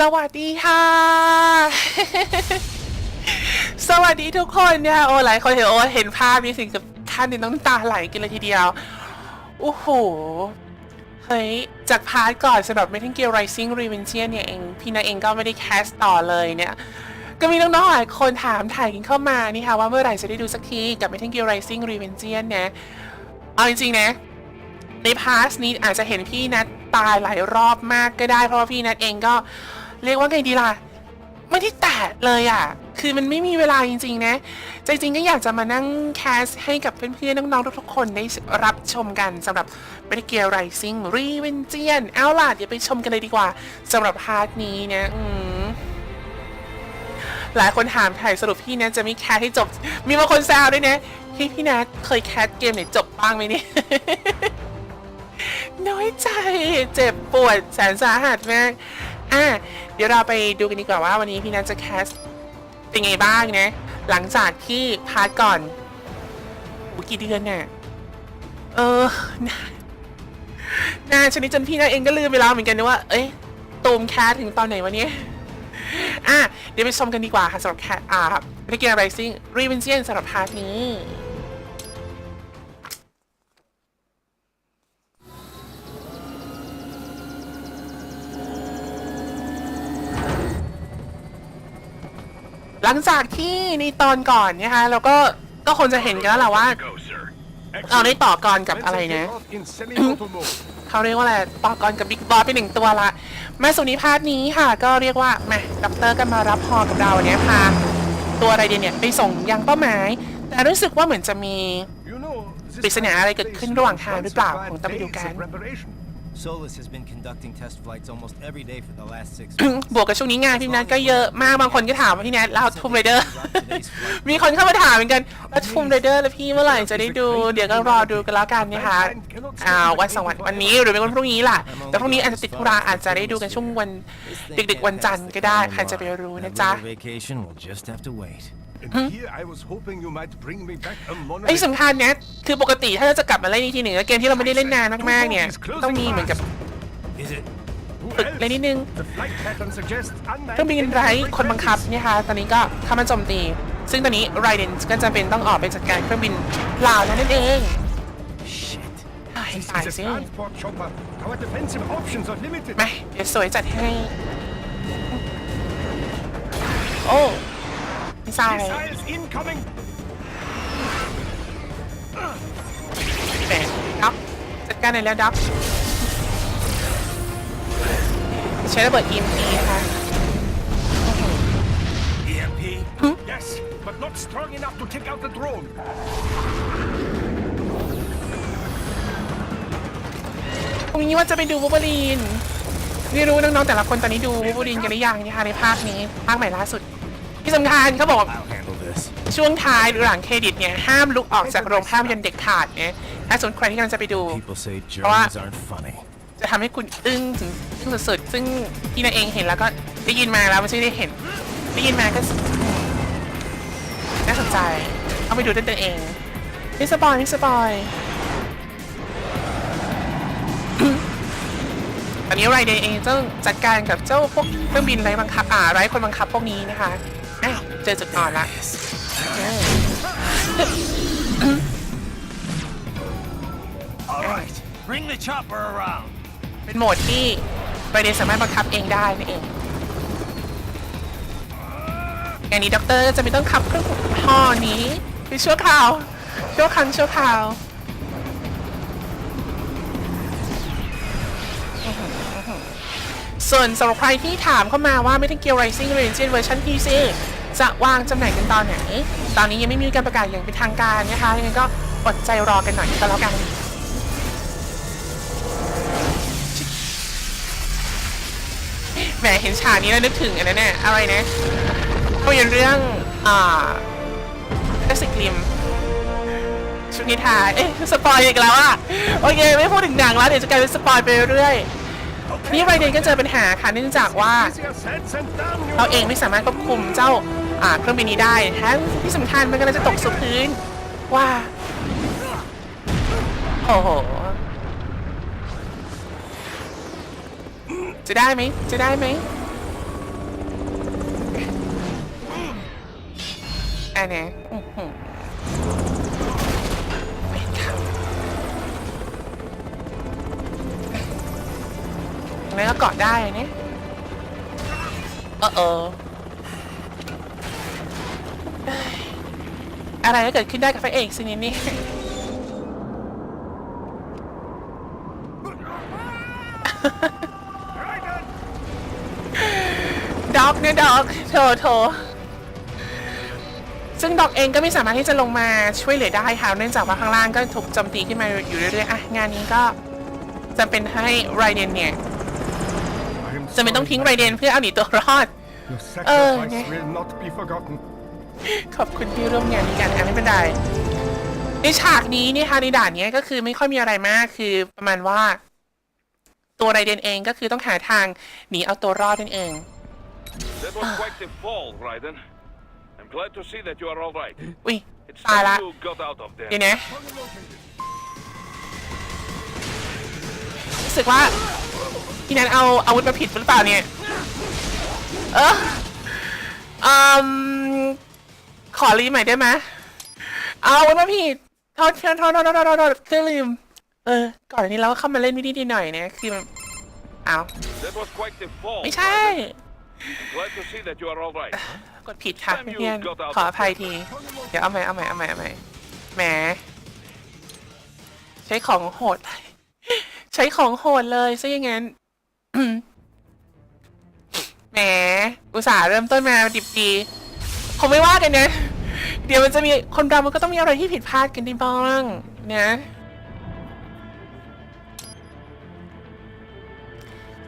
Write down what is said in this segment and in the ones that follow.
สวัสดีค่ะ สวัสดีทุกคนเนี่ยโอ้หลายคนเห็นโอ้เห็นภาพนี้สิ่งกับท่านนี่น้ำตาไหลกันเลยทีเดียวโอ้โหเฮ้ยจากพาร์ทก่อนสำหรับ Metal Gear Rising Revengeance เนี่ยเอง พี่นาเองก็ไม่ได้แคสต่อเลยเนี่ยก็มีน้องๆหลายคนถามถ่ายกันเข้ามานี่ค่ะว่าเมื่อไหร่จะได้ดูสักทีกับ Metal Gear Rising Revengeance เนี่ยเอาจริงๆนะ ในพาร์ทนี้อาจจะเห็นพี่นัทตายหลายรอบมากก็ได้เพราะว่าพี่นัทเองก็ เรียกว่าไงดีล่ะ ไม่ได้แตะเลยอะ คือมันไม่มีเวลาจริงๆนะ ใจจริงก็อยากจะมานั่งแคสให้กับเพื่อนๆน้องๆทุกๆคนได้รับชมกันสำหรับ b a t t l e Gear Rising Revengeance เอาล่ะเดี๋ยวไปชมกันเลยดีกว่าสำหรับพาร์ทนี้นะอืมหลายคนถามถ่ายสรุปพี่นัทจะไม่แคสให้จบ มีบางคนแซวด้วยนะพี่พี่นัทเคยแคสเกมไหนจบบ้างไหมเนี่ยน้อยใจเจ็บปวดแสนสาหัสมาก อะเดี๋ยวเราไปดูกันดีกว่าว่าวันนี้พี่นัทจะแคสเป็นไงบ้างนะ หลังจากที่พาร์ทก่อนอุกี่เดือนเนี่ยเออนานานชนิดจนพี่นัทเองก็ลืมไปแล้วเหมือนกันนะว่า เอ้ยตูมแคสถึงตอนไหนวะเนี่ยอะเดี๋ยวไปชมกันดีกว่าค่ะสำหรับแคสอ่าเรเกียร์ไรซิ่งรีเวนเซียนสำหรับพาร์ทนี้ หลังจากที่ในตอนก่อนนะคะเราก็ก็คงจะเห็นกันแล้วแหละว่าเราได้ต่อกรกับอะไรนะ เขาเรียกว่าอะไรต่อกรกับบิ๊กบอสไปหนึ่งตัวละแมาสู่นิพาร์นี้ค่ะ ก็เรียกว่าแมาด็อกเตอร์ก็มารับพอกับเราเนี่ยพาตัวไรเดียเนี่ยไปส่งยังเป้าหมาย แต่รู้สึกว่าเหมือนจะมีปริศนาอะไรเกิดขึ้นระหว่างทางหรือเปล่า place คงต้องไปดูกัน Solus has been conducting test flights almost every day for the last six บวกกับช่วงนี้งานพี่นัทก็เยอะมากบางคนก็ถามว่าพี่นัทแล้วทูมไรเดอร์ มีคนเข้ามาถามเหมือนกันแล้วทูมไรเดอร์แล้วพี่เมื่อไหร่จะได้ดู เดี๋ยวก็รอดูกันแล้วกันนะคะอ่าวันสองวันวันนี้หรือเป็นวันพรุ่งนี้ล่ะ แต่พรุ่งนี้อาจจะติดธุระอาจจะได้ดูกันช่วงวันดึกๆวันจันทร์ก็ได้ใครจะไปรู้นะจ๊ะ That little vacation will just have to wait. And here I was hoping you might bring me back a ไอ้ monolith. สำคัญเนี่ยคือปกติถ้าเราจะกลับมาเล่นอีกทีหนึ่งแล้วเกมที่เราไม่ได้เล่นนานมากๆเนี่ยต้องมีเหมือนกับ Is it? ฝึกอะไรนิดนึง The flight pattern suggests เครื่องบินไร้คนบังคับเนี่ยค่ะตอนนี้ก็เข้ามาโจมตี ซึ่งตอนนี้ไรเดนก็จะเป็นต้องออกไปจัดการเครื่องบินเปล่าแล้วนั่นเอง Shit. เฮ้ย This ตาย is a สิ transport chopper. Our defensive options are limited. มาเดี๋ยวสวยจัดให้ โอ้ ไม่ใช่ Missiles incoming. แหมด็อกจัดการหน่อยแล้วด็อกใช้ระเบิด EMP นะคะ EMP? Yes, but not strong enough to take out the drone. พรุ่งนี้ว่าจะไปดูวูบลีนไม่รู้น้องๆแต่ละคนตอนนี้ดูวูบลีนกันหรือยังนะคะในภาคนี้ภาคใหม่ล่าสุด ที่สำคัญเขาบอกว่า I'll handle this. ช่วงท้ายหรือหลังเครดิตเนี่ย ห้ามลุกออกจากโรงภาพยนตร์เด็ดขาดเนี่ยถ้าสมมติใครที่กำลังจะไปดู People say Alright. Germans aren't funny. จะทำให้คุณอึ้งถึงอึ้งสุดๆซึ่งพี่นาเองเห็นแล้วก็ได้ยินมาแล้วไม่ใช่ได้เห็น ได้ยินมาก็น่าสนใจเอาไปดูด้วยตัวเองไม่สปอยไม่สปอยตอนนี้ไรเดย์เองต้องจัดการกับเจ้าพวกเครื่องบินไร้บังคับอ่าไร้คนบังคับพวกนี้นะคะอะ เจอจุดอ่อนละเออ All right. Bring the chopper around. เป็นโหมดที่ไรเดย์สามารถบังคับเองได้นั่นเองงานนี้ด็อกเตอร์จะไม่ต้องขับเครื่องห่อนี้ไปชั่วคราวชั่วครั้งชั่วคราวส่วนสำหรับใครที่ถามเข้ามาว่า Metal Gear Rising Revengeance เวอร์ชัน PC จะวางจำหน่ายกันตอนไหน ตอนนี้ยังไม่มีการประกาศอย่างเป็นทางการนะคะยังไงก็อดใจรอกันหน่อยก็แล้วกันแหมเห็นฉากนี้แล้วนึกถึงอันนั้นเนี่ยอะไรนะภาพยนตร์เรื่องอ่าเอสกริมชุดนิทานเอ๊ะสปอยอีกแล้วอะโอเคไม่พูดถึงหนังแล้วเดี๋ยวจะกลายเป็นสปอยไปเรื่อยนี่ไรเดนก็เจอปัญหาค่ะเนื่องจากว่า เราเองไม่สามารถควบคุมเจ้า เครื่องบินนี้ได้ทั้ที่สำคัญมันกำลังจะตกสู่พื้นว้าโอ้โห จะได้ไหม จะได้ไหมอันนี้แล้วก็กอดได้เนี่ยเออ อะไรก็เกิดขึ้นได้กับพระเอกสินี่นี่ด็อกเนี่ยด็อกโถโถซึ่งด็อกเองก็ไม่สามารถที่จะลงมาช่วยเหลือได้ค่ะเนื่องจากว่าข้างล่างก็ถูกโจมตีขึ้นมาอยู่เรื่อยๆอะงานนี้ก็จำเป็นให้ไรเดนเนี่ย I am จะไม่ต้อง sorry, ทิ้งไรเดนเพื่อเอาหนีตัวรอด Your Oh, sacrifice yeah. will not be forgotten. ขอบคุณที่ร่วมงานนี้กันอะไม่เป็นไรในฉากนี้เนี่ยค่ะในด่านเนี้ยก็คือไม่ค่อยมีอะไรมากคือประมาณว่า ตัวไรเดนเองก็คือต้องหาทางหนีเอาตัวรอดนั่นเอง That was quite the fall, Raiden. I'm glad to see that you are all right. อุ้ย It's ตายละ time you got out of เดี๋ยว there. นะรู้สึกว่าพี่นันเอาอาวุธมาผิดหรือเปล่าเนี่ย เอออืม ขอรีใหม่ได้ไหมเอาอาวุธมาผิดโทษโทษโทษโทษโทษโทษโทษคือลืม เออ ก่อนอันนี้เราก็เข้ามาเล่นนิดๆหน่อยๆนะคือมันเอา That was quite the fall. ไม่ใช่ I'm glad to see that you are all right. กดผิดค่ะเพื่อนๆขออภัยที เดี๋ยวเอาใหม่เอาใหม่เอาใหม่เอาใหม่แหม ใช้ของโหด ใช้ของโหดเลยซะอย่างงั้น แหม อุตส่าห์เริ่มต้นมาดิบดี คงไม่ว่ากันนะ เดี๋ยวมันจะมีคนเรามันก็ต้องมีอะไรที่ผิดพลาดกันได้บ้างนะ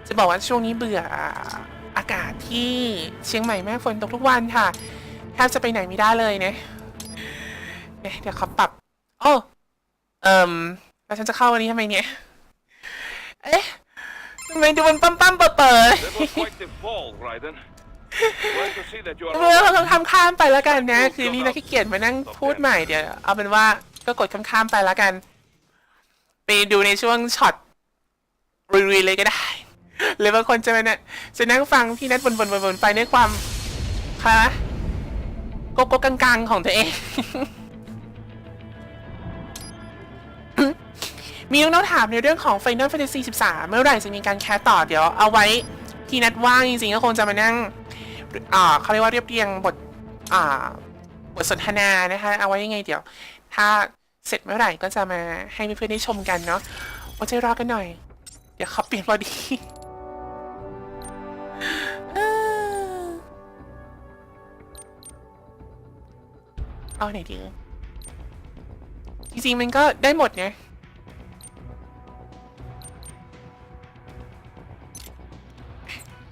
จะบอกว่าช่วงนี้เบื่ออากาศที่เชียงใหม่แม่ฝนตกทุกวันค่ะแทบจะไปไหนไม่ได้เลยนะเนี่ยเดี๋ยวเขาปรับโอ้เอ่มแล้วฉันจะเข้าวันนี้ทำไมเนี่ยเอ๊ะทำไมดูมันปั๊มปั๊มๆเปิดเปิด เมื่อเราทำข้ามไปแล้วกันนะ คือพี่นักขี้เกียจมานั่งพูดใหม่เดี๋ยวเอาเป็นว่าก็กดข้ามๆไปแล้วกัน ไปดูในช่วงช็อตรีเลยก็ได้ หรือบางคนจะมาเนี่ยจะนั่งฟังพี่นัทบนๆๆๆไปด้วยความคะโกโก้กังๆของตัวเอง มีน้องๆถามในเรื่องของ Final Fantasy 13 เมื่อไหร่จะมีการแคสต่อเดี๋ยวเอาไว้พี่นัดว่างจริงๆก็คงจะมานั่ง อ่าเขาเรียกว่าเรียบเรียงบท อ่า บทสนทนานะคะ เอาไว้ยังไงเดี๋ยว ถ้าเสร็จเมื่อไหร่ก็จะมาให้เพื่อนๆได้ชมกันเนาะอดใจรอกันหน่อย เดี๋ยวขอเปลี่ยนพอดีเอาไหนดีจริงๆมันก็ได้หมดไง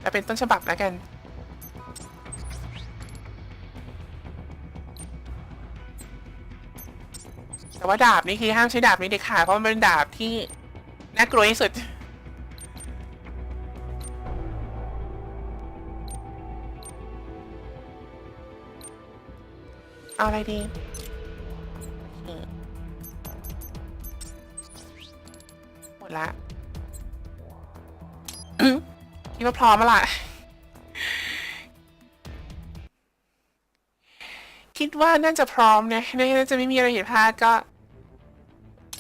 แต่เป็นต้นฉบับแล้วกัน แต่ว่าดาบนี่คือห้ามใช้ดาบนี้เด็ดขาดเพราะมันเป็นดาบที่น่ากลัวที่สุดเอาอะไรดีหมดละคิดว่าพร้อมแล้วล่ะ คิดว่าน่าจะพร้อมนะน่าจะไม่มีอะไรผิดพลาดก็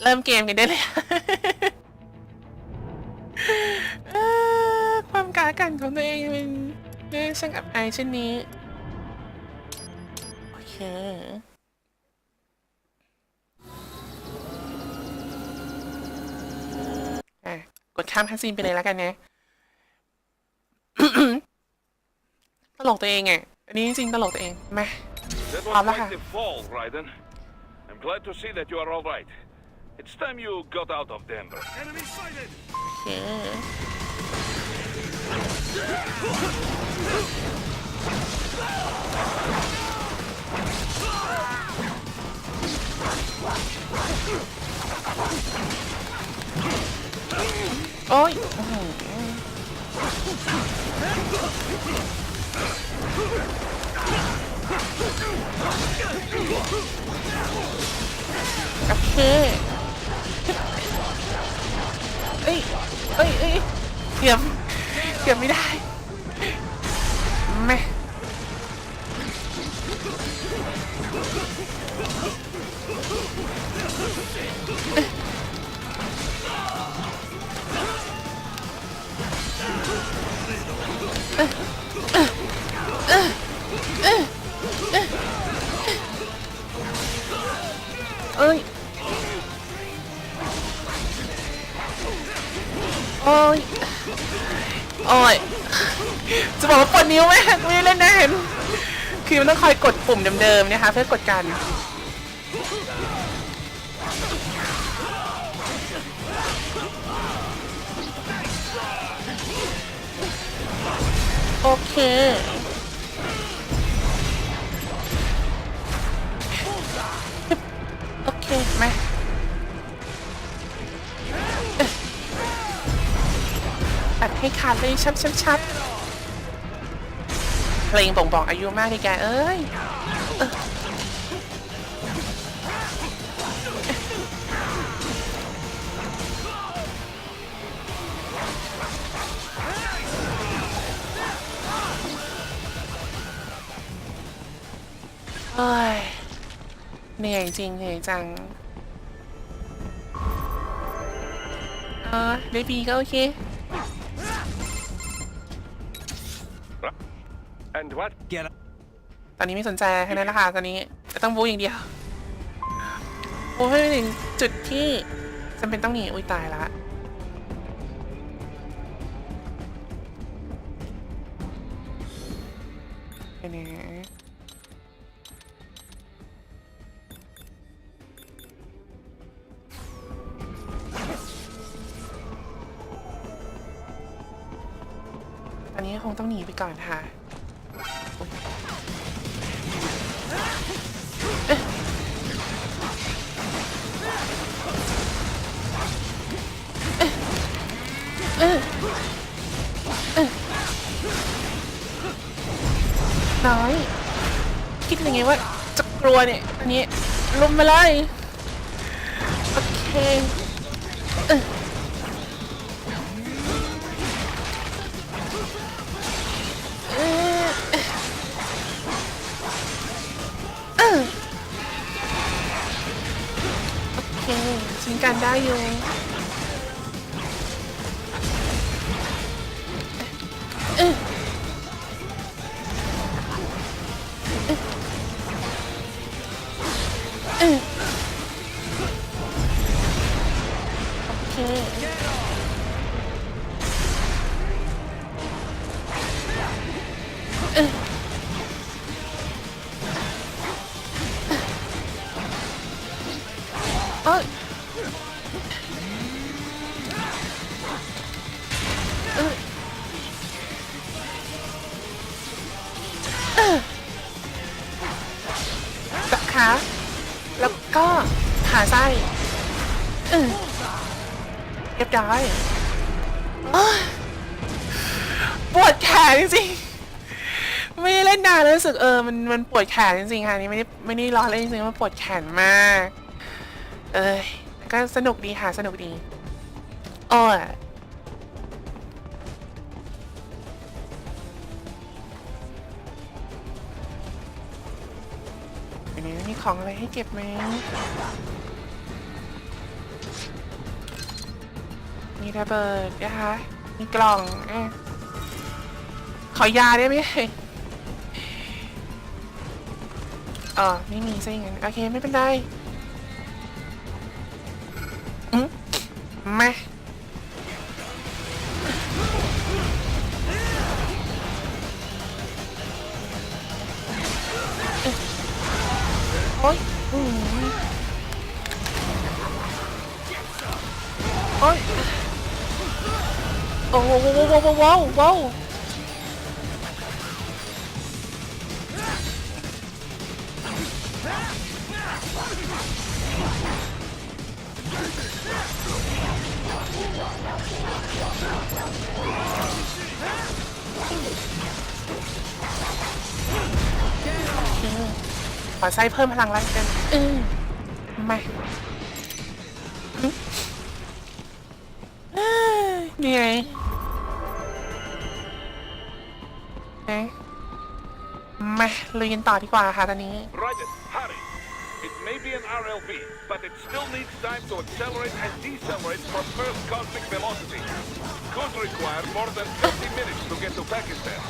เริ่มเกมกันได้เลยเอ่อความกากันของตัวเองเป็นน่าช่างอับอายเช่นนี้ โอเคอะกดข้ามคันซีนไปเลยแล้วกันนะตลกตัวเองไงอันนี้จริงๆตลกตัวเองมา That Ah, was lachen. quite the fall, Raiden. I'm glad to see that you are all right. It's time you got out of Denver. Enemy sighted! โนิ้วไหมไม่ได้เล่นนานคือมันต้องคอยกดปุ่มเดิมๆนะคะเพื่อกดกันโอเค โอเคมาตัดให้ขาดเลยชับชับชับ เพลงบ่งบอกอายุมากเลยแกเอ้ยเอ้ยเหนื่อยจริงเหนื่อยจัง เออได้บีก็โอเค And what? Get up. ตอนนี้ไม่สนใจแค่นั้นแหละค่ะตอนนี้จะต้องบู๊อย่างเดียวบู๊ให้ไปถึงจุดที่จำเป็นต้องหนีอุ้ยตายละเดี๋ยวนะตอนนี้คงต้องหนีไปก่อนค่ะ รัวเนี่ยอันนี้ลุมไปเลยโอเคเออเออเออโอเคชิงกันได้อยู่ เอ้ยเอ้ยจับขา แล้วก็ขาไส้เออเรียบร้อยปวดแขนจริงๆไม่ได้เล่นนานแล้วรู้สึกเออมันมันปวดแขนจริงๆค่ะนนี่ไม่ได้ไม่ได้ล้อเล่นจริงๆมันปวดแขนมาก เอ้ยก็สนุกดีค่ะสนุกดีโอ้ มีของอะไรให้เก็บไหมมีระเบิดนะคะ มีกล่องอขอยาได้ไหมเออไม่มีซะอย่างนั้น โอเค ไม่เป็นไรอืมมา โอ้โหว้าวว้าวว้าวว้าวขอใช้เพิ่มพลังแรงกันออมาหึเอ้ยนี่ไง มาลุยกันต่อดีกว่าค่ะตอนนี้ Right it. Hurry. It may be an RLV, but it still needs time to accelerate and decelerate for first cosmic velocity. Could require more than 50 minutes to get to Pakistan.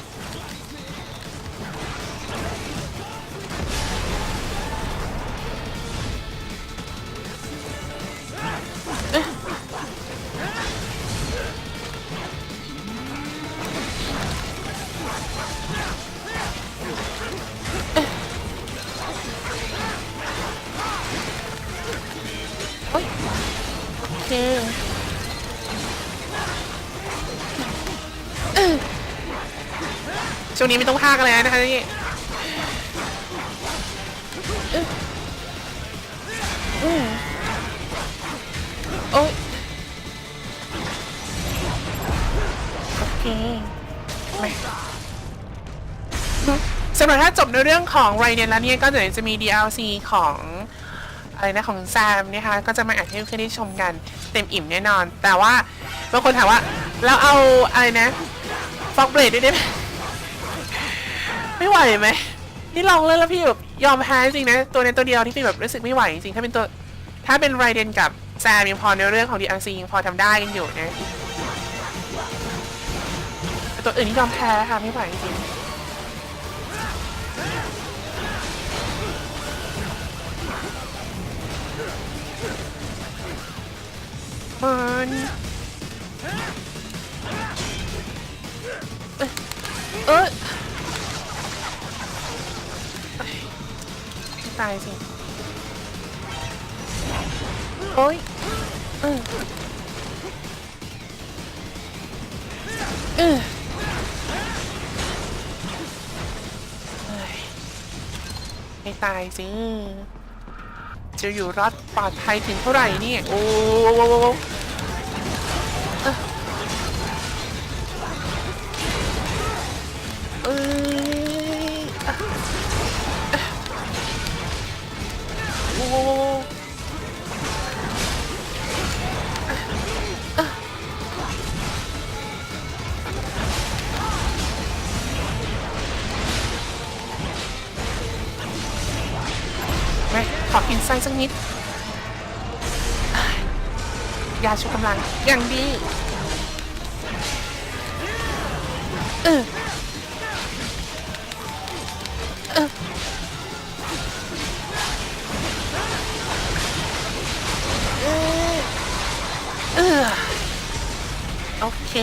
ช่วงนี้ไม่ต้องพากอะไรนะคะนี่เออเออโอ้ยโอเคไม่สำหรับถ้าจบในเรื่องของไรเดนแล้วเนี่ยก็เดี๋ยวจะมี DLC ของอะไรนะของแซมนะคะก็จะมาอ่านให้เพื่อนได้ชมกันเต็มอิ่มแน่นอน แต่ว่าบางคนถามว่าเราเอาอะไรนะฟอกเบลดด้วยได้ไหม ไม่ไหวไหมนี่ลองเล่นแล้วพี่แบบยอมแพ้จริงนะ ตัวในตัวเดียวที่พี่แบบรู้สึกไม่ไหวจริงถ้าเป็นตัวถ้าเป็นไรเดนกับแซมยังพอในเรื่องของ DLC ยังพอทำได้กันอยู่นะแต่ตัวอื่นนี่ยอมแพ้ค่ะไม่ไหวจริงมันเออ ตายสิโอ้ยเออเออเฮ้ยไม่ตายสิจะอยู่รอดปลอดภัยถึงเท่าไหร่เนี่ย โอ้ นิดยาชูกำลังอย่างดีเออเออเออเออโอเค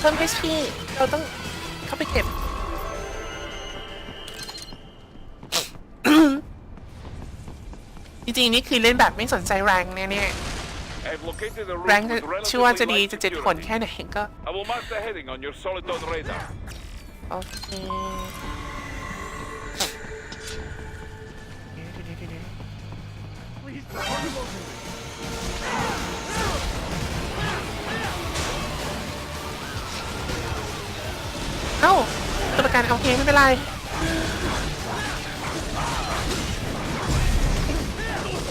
เพิ่ม HP เราต้องเข้าไปเก็บ จริงๆ นี่คือเล่นแบบไม่สนใจแรงเนี่ยเนี่ย I've located a แรง route จะ with ชื่อว่าจะ relatively ดี light จะเจ็ดผล security. แค่ไหนก็ I will mark the heading on your Soliton radar. โอเคเดี๋ยวๆๆๆ เอ้าตัวประกันโอเคไม่เป็นไร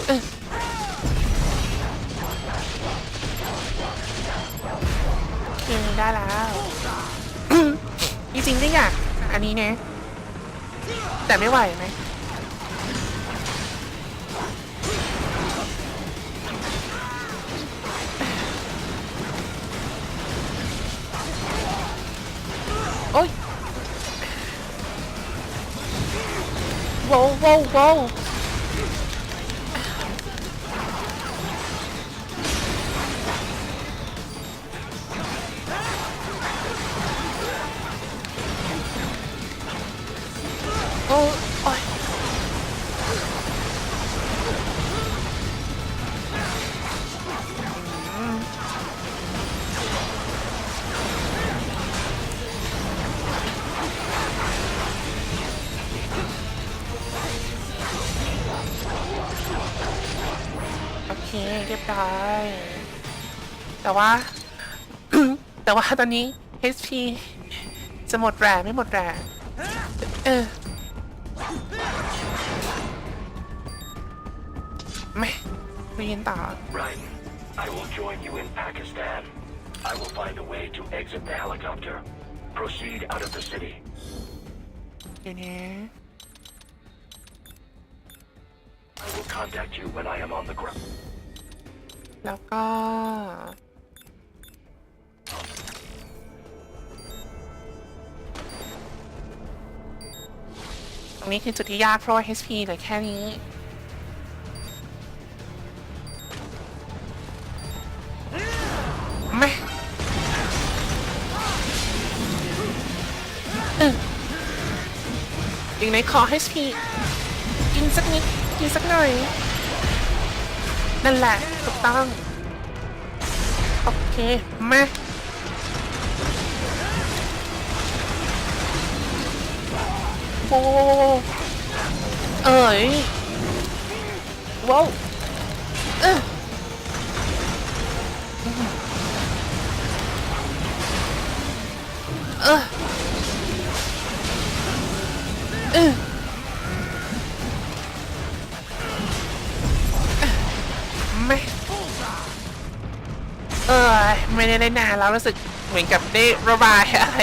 เออได้แล้วจริงๆก็อยากอันนี้เนี่ยแต่ไม่ไหวไหม โว้ เคเรียบร้อย แต่ว่า แต่ว่าตอนนี้ HP จะหมดแรงไม่หมดแรงเออไม่เรียนต่อ Right. I will join you in Pakistan. I will find a way to exit the helicopter. Proceed out of the city. เดี๋ยวนะ I will contact you when I am on the ground. แล้วก็ ตรงนี้คือจุดที่ยากเพราะว่า HP เหลือแค่นี้ไม่เออย่างไรขอ HP กินสักนิด กินสักหน่อย นั่นแหละถูกต้อง โอเค มาโอ้เอ้ยว้าวเออเออ ไม่ได้เล่นนานแล้วรู้สึกเหมือนกับได้ระบายอะไร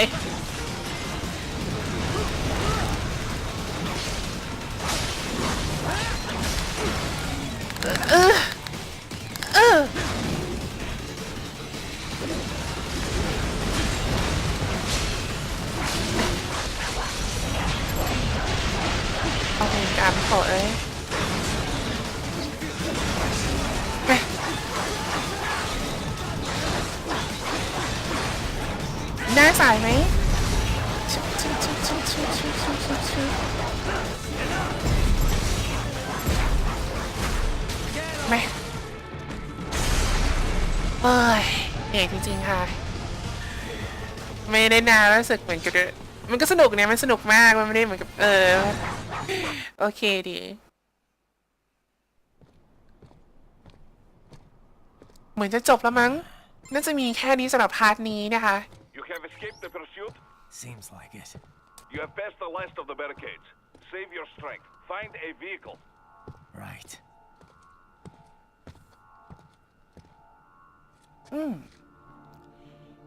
ชุบชุบชุบชุบไม่เอ้ยเหนื่อยจริงๆค่ะ ไม่ได้นานแล้วรู้สึกเหมือนกับมันก็สนุกเนี่ยมันสนุกมากมันไม่ได้เหมือนกับเออ โอเคดีเหมือนจะจบแล้วมั้ง น่าจะมีแค่นี้สำหรับพาร์ทนี้นะคะ You have escaped the pursuit. Seems like it. You have passed the last of the barricades. Save your strength. Find a vehicle. Right.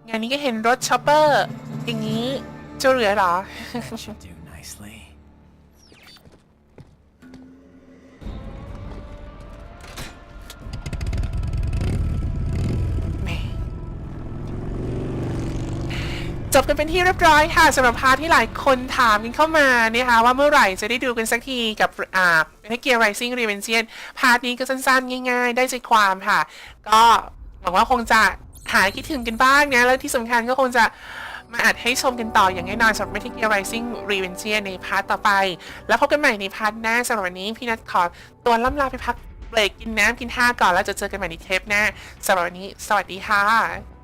งานนี้ก็เห็นรถช็อปเปอร์ อย่างนี้จะเหลือเหรอ Should do nicely. จบกันเป็นที่เรียบร้อยค่ะสำหรับพาร์ทที่หลายคนถามกันเข้ามาเนี่ยค่ะว่าเมื่อไหร่จะได้ดูกันสักทีกับอ่าเ e เกียร์ไรซิ่งรีเวนเซียนพาร์ทนี้ก็สั้นๆ ง่ายๆ ได้ใจความค่ะ ก็หวังว่าคงจะหายคิดถึงกันบ้างนะ แล้วที่สำคัญก็คงจะมาอัดให้ชมกันต่ออย่างแน่นอนสำหรับ Metal Gear Rising Revengeance ในพาร์ทต่อไป แล้วพบกันใหม่ในพาร์ทหน้าสำหรับวันนี้พี่นัทขอตัวล่ำลาไปพักเบรกกินน้ำกินท่าก่อนแล้วจะเจอกันใหม่ในเทปหน้าสำหรับวันนี้ สวัสดีค่ะ